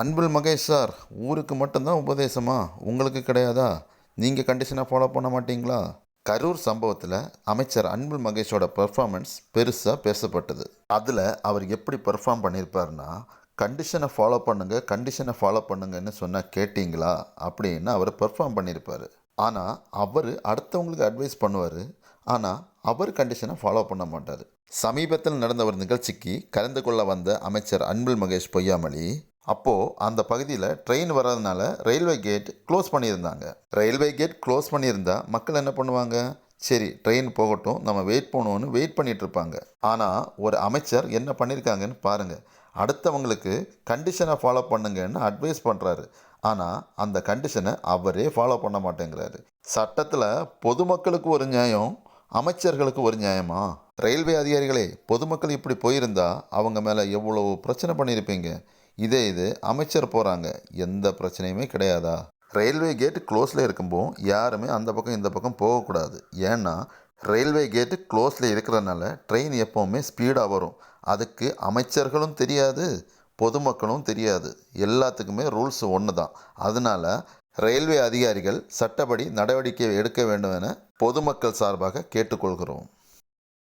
Anbil Mahesh sir ஊருக்கு மட்டும்தான் உபதேசமா? உங்களுக்கு கிடையாதா? நீங்கள் கண்டிஷனை ஃபாலோ பண்ண மாட்டீங்களா? கரூர் சம்பவத்தில் அமைச்சர் அன்பில் மகேஷோட பெர்ஃபார்மன்ஸ் பெருசாக பேசப்பட்டது. அதில் அவர் எப்படி பெர்ஃபார்ம் பண்ணியிருப்பாருன்னா கண்டிஷனை ஃபாலோ பண்ணுங்க கண்டிஷனை ஃபாலோ பண்ணுங்கன்னு சொன்னால் கேட்டிங்களா? அப்படின்னு அவர் பெர்ஃபார்ம் பண்ணியிருப்பார் ஆனால் அவர் அடுத்தவங்களுக்கு அட்வைஸ் பண்ணுவார். ஆனால் அவர் கண்டிஷனை ஃபாலோ பண்ண மாட்டார். சமீபத்தில் நடந்த ஒரு நிகழ்ச்சிக்கு கலந்து கொள்ள வந்த அமைச்சர் அன்பில் மகேஷ் பொய்யாமொழி அப்போது அந்த பகுதியில் ட்ரெயின் வர்றதுனால ரயில்வே கேட் க்ளோஸ் பண்ணியிருந்தாங்க. ரயில்வே கேட் க்ளோஸ் பண்ணியிருந்தா மக்கள் என்ன பண்ணுவாங்க? சரி ட்ரெயின் போகட்டும் நம்ம வெயிட் பண்ணுவோன்னு வெயிட் பண்ணிகிட்டு இருப்பாங்க ஆனால் ஒரு அமைச்சர் என்ன பண்ணியிருக்காங்கன்னு பாருங்கள் அடுத்தவங்களுக்கு கண்டிஷனை ஃபாலோ பண்ணுங்கன்னு அட்வைஸ் பண்ணுறாரு ஆனால் அந்த கண்டிஷனை அவரே ஃபாலோ பண்ண மாட்டேங்கிறாரு. சட்டத்தில் பொதுமக்களுக்கு ஒரு நியாயம் அமைச்சர்களுக்கு ஒரு நியாயமா? ரயில்வே அதிகாரிகளே பொதுமக்கள் இப்படி போயிருந்தா அவங்க மேலே எவ்வளோ பிரச்சனை பண்ணியிருப்பீங்க? இதே இது அமைச்சர் போகிறாங்க எந்த பிரச்சனையுமே கிடையாதா? ரயில்வே கேட் க்ளோஸில் இருக்கும்போது யாருமே அந்த பக்கம் இந்த பக்கம் போகக்கூடாது. ஏன்னா ரயில்வே கேட்டு க்ளோஸில் இருக்கிறனால ட்ரெயின் எப்போவுமே ஸ்பீடாக வரும். அதுக்கு அமைச்சர்களும் தெரியாது பொதுமக்களும் தெரியாது. எல்லாத்துக்குமே ரூல்ஸ் ஒன்று தான் அதனால் ரயில்வே அதிகாரிகள் சட்டப்படி நடவடிக்கை எடுக்க வேண்டும் என பொதுமக்கள் சார்பாக கேட்டுக்கொள்கிறோம்.